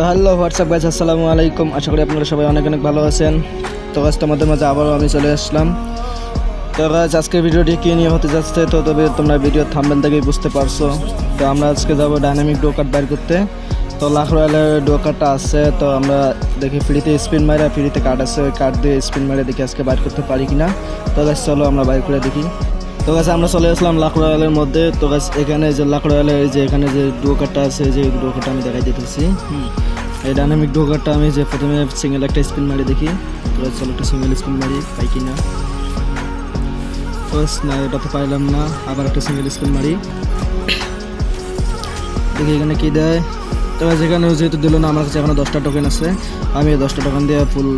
তো hello WhatsApp guys আসসালামু আলাইকুম। আশা করি আপনারা সবাই অনেক অনেক ভালো আছেন। তো গাছ তোমাদের মাঝে আবারও আমি চলে আসলাম। তো গাছ আজকের ভিডিওটি কী নিয়ে হতে যাচ্ছে? তো তবে তোমরা ভিডিও থামবেন থেকেই বুঝতে পারছ। তো আমরা আজকে যাব ডাইনামিক ডো কাট বাইর করতে। তো লাখ রয়্যালের ডো কাটটা আছে। তো আমরা দেখি ফ্রিতে স্পিন মারে ফ্রিতে কাট আছে। ওই কাট দিয়ে স্পিন মারে দেখি আজকে বাইর করতে পারি কিনা। তো গাছ চলো আমরা বাইর করে দেখি। তো গাছ আমরা চলে আসলাম লাখ রয়্যালের মধ্যে। তো গাছ এখানে যে লাখ রয়্যালের যে এখানে যে ডো কাটটা আছে যে ডো কাটটা আমি দেখাই দিতেছি। হুম। এই ডাইনামিক ডো কাটটা আমি যে প্রথমে সিঙ্গেল একটা স্পিন মারি দেখি তো চলো একটা সিঙ্গেল স্পিন মারি, পাই কি না বাস না, এটা তো পাইলাম না, আবার একটা সিঙ্গেল স্পিন মারি। দেখি এখানে কি দেয়। তবে যেখানে যেহেতু দিল না, আমার কাছে এখনও দশটা টোকেন আছে। আমি এই দশটা টোকেন দিয়ে ফুল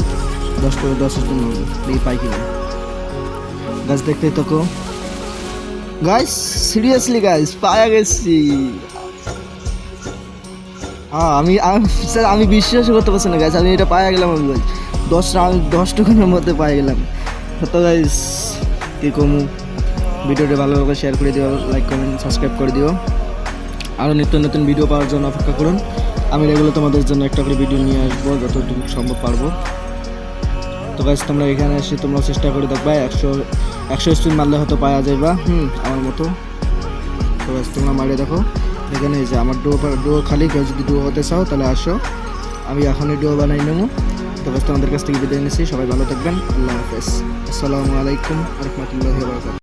দশ দশ দেখি পাই কিনা। গাছ দেখতেই তো গাইস সিরিয়াসলি গাইস পায়া গেছি। আমি আমি, স্যার, আমি বিশ্বাস করতে পারছি না গাইস আমি এটা পায়ে গেলাম, আমি ভাই দশ রাউন্ড দশ টোকেনের মধ্যে পায়ে গেলাম। তো গাইস কি কমু ভিডিওটা ভালোভাবে শেয়ার করে দিও লাইক কমেন্ট সাবস্ক্রাইব করে দিও। আরও নিত্য নতুন ভিডিও পাওয়ার জন্য অপেক্ষা করুন। আমি রেগুলার তোমাদের জন্য একটা করে ভিডিও নিয়ে আসব, যতটুকু সম্ভব পারব। তো গাইজ তোমরা এখানে এসে তোমরা চেষ্টা করে দেখবা, একশো একশো স্পিন মারলে হয়তো পাওয়া যাইবা, হুম, আমার মতো। তো গাইজ তোমরা মারিয়ে দেখো। এখানে এই যে আমার ডো ডো খালি, কেউ যদি ডো হতে চাও, তাহলে আসো। আমি এখনই ডো বানাই নেব। তো গাইজ তোমাদের কাছ থেকে বিদায় নিচ্ছি। সবাই ভালো থাকবেন। আল্লাহ হাফেজ। আসসালামু আলাইকুম রহমতুল্লাহ